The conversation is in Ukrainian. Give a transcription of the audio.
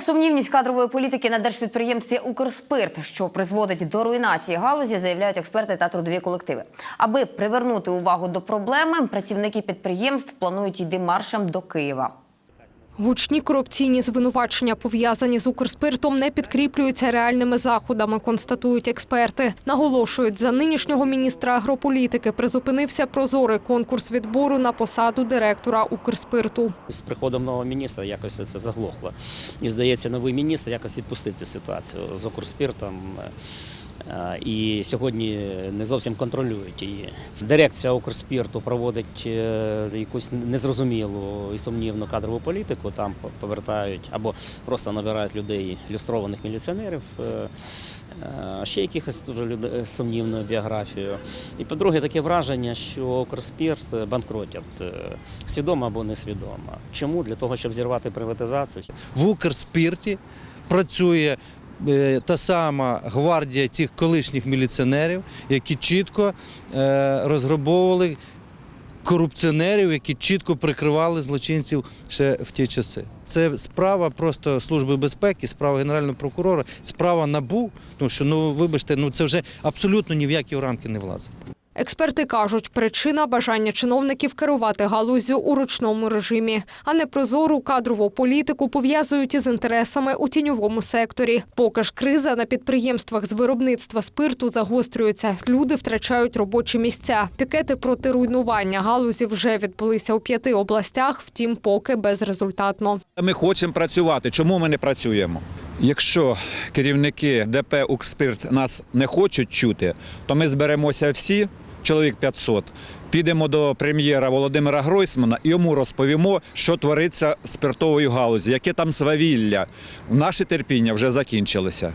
Сумнівність кадрової політики на держпідприємстві Укрспирт, що призводить до руйнації галузі, заявляють експерти та трудові колективи. Аби привернути увагу до проблеми, працівники підприємств планують йти маршем до Києва. Гучні корупційні звинувачення, пов'язані з Укрспиртом, не підкріплюються реальними заходами, констатують експерти. Наголошують, за нинішнього міністра агрополітики призупинився прозорий конкурс відбору на посаду директора Укрспирту. З приходом нового міністра якось це заглохло. І здається, новий міністр якось відпустив цю ситуацію з Укрспиртом. Е, І сьогодні не зовсім контролюють її. Дирекція Укрспірту проводить е, якусь незрозумілу і сумнівну кадрову політику. Там повертають або просто набирають людей люстрованих міліціонерів. е, Ще якихось дуже сумнівною біографією. І по-друге, таке враження, що Укрспірт банкротять свідомо або несвідомо. Чому? Для того, щоб зірвати приватизацію. в Укрспірті працює та сама гвардія тих колишніх міліціонерів, які чітко е, розграбовували корупціонерів, які чітко прикривали злочинців ще в ті часи. Це справа просто Служби безпеки, справа Генерального прокурора, справа НАБУ, тому що ну вибачте, ну це вже абсолютно ні в які рамки не влазить. Експерти кажуть, причина бажання чиновників керувати галузю у ручному режимі, а не прозору кадрову політику пов'язують із інтересами у тіньовому секторі. Поки ж криза на підприємствах з виробництва спирту загострюється, люди втрачають робочі місця. Пікети проти руйнування галузі вже відбулися у п'яти областях, втім, поки безрезультатно. Ми хочемо працювати. Чому ми не працюємо? Якщо керівники ДП «Укрспирт» нас не хочуть чути, то ми зберемося всі, чоловік 500, підемо до прем'єра Володимира Гройсмана і йому розповімо, що твориться з спиртовою галузі, яке там свавілля. Наші терпіння вже закінчилися.